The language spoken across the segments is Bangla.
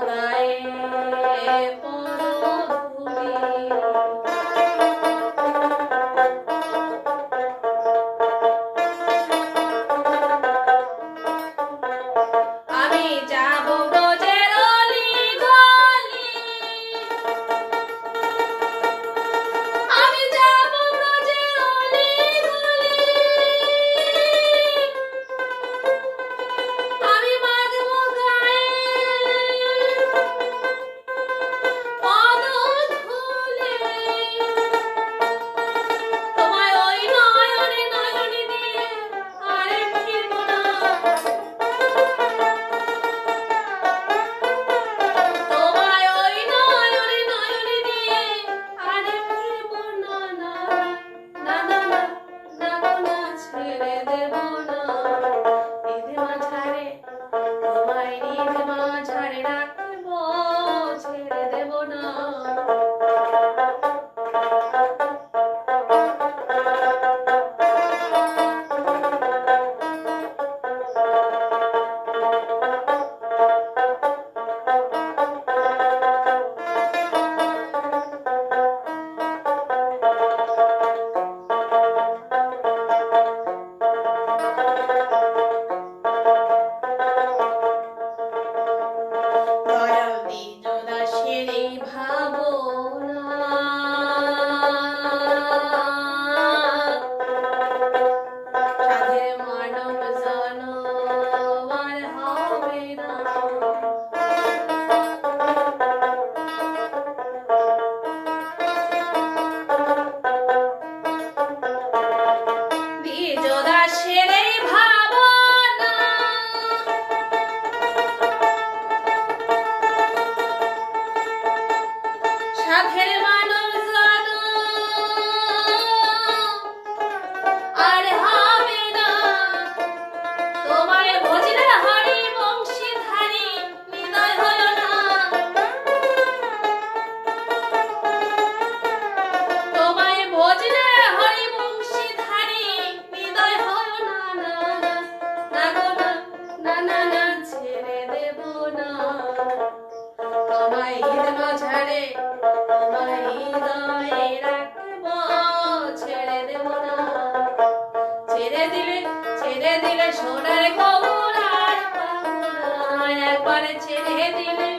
ahorrar. ছেড়ে দিলে ছেড়ে দিলে সোনার খবর আর একবার ছেড়ে দিলে,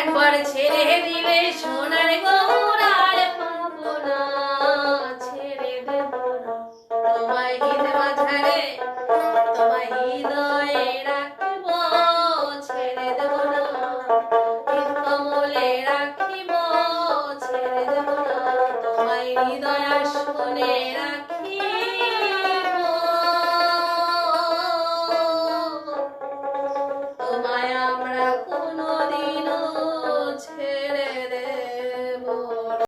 একবার ছেড়ে দিলে সোনার খবর